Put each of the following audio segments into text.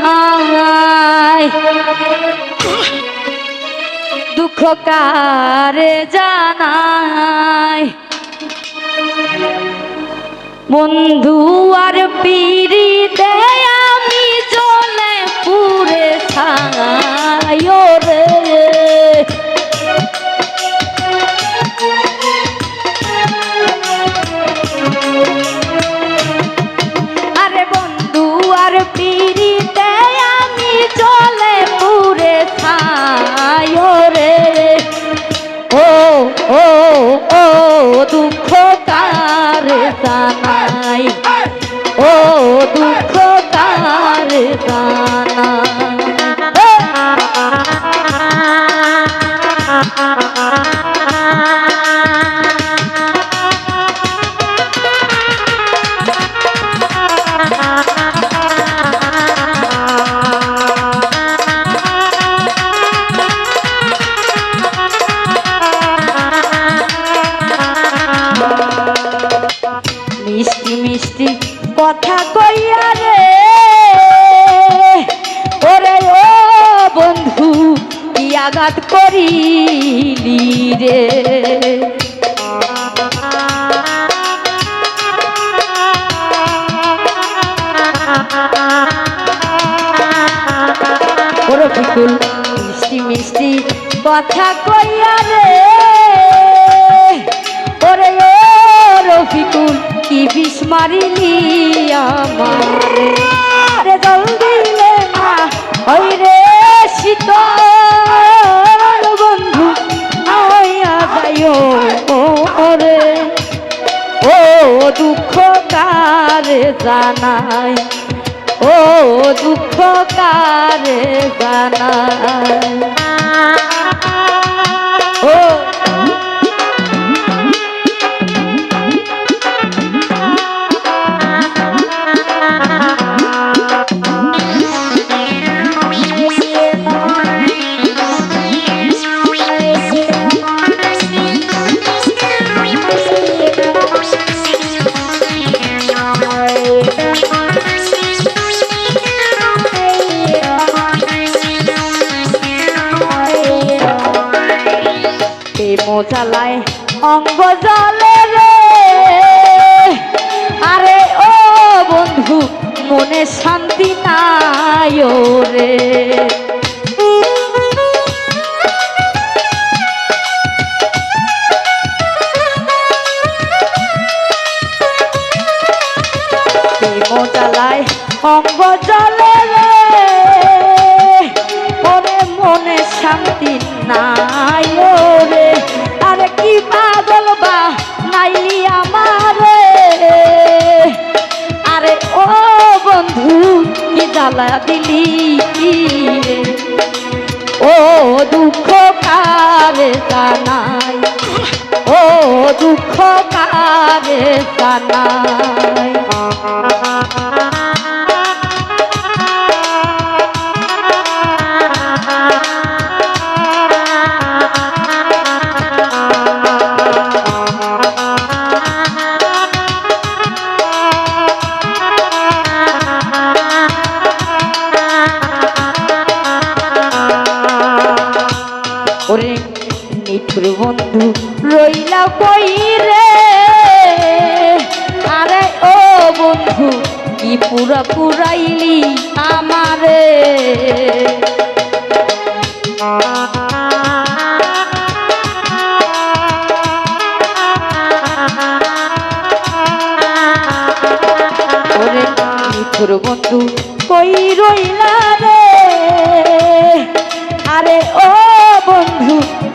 নাই। দুঃখ কারে জানাই। বন্ধু ও ও ও দুঃখ কার জানাই ও কথা কইয়া রে। ওরে ও বন্ধু, কি আঘাত করিলি রে? মিষ্টি মিষ্টি কথা কইয়া রে। জানাই ও দুঃখ কারে জানাই প্রেম জ্বালায় অঙ্গ জলে রে। আরে ও বন্ধু, মনে শান্তি নাই রে। প্রেম অঙ্গ জলে রে। মনে শান্তি নাই রে আরে কি পাগল বা নাইলি আমারে আরে ও বন্ধু, কি জ্বালা দিলি রে? ও দুঃখ কারে জানাই ও দুঃখ কারে জানাই নিঠুর বন্ধু রইলা কই রে? আরে ও বন্ধু, কি পুরা পুরাইলি আমারে? ওরে বন্ধু কই রইলা?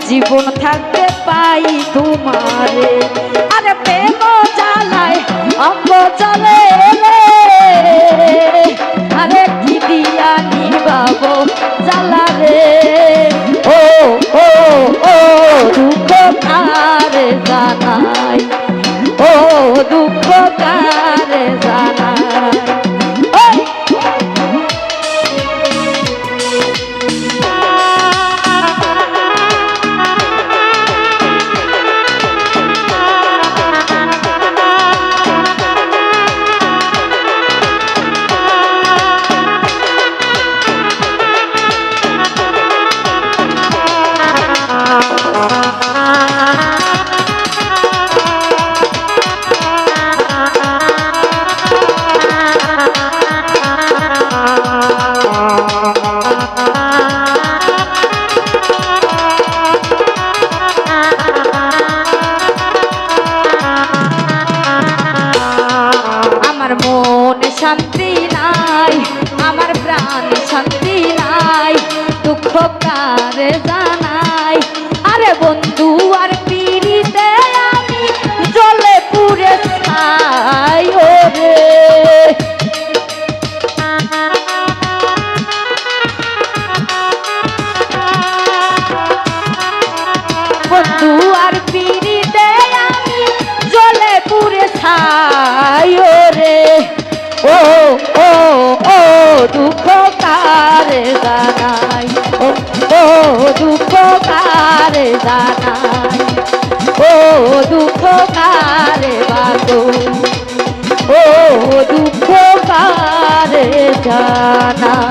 জীবন থাকতে পাই তোমারে। আরে দুপকার জানাই। ও দুপকার জানাই। ও দুপকার বাতো ও দুপকার জানাই।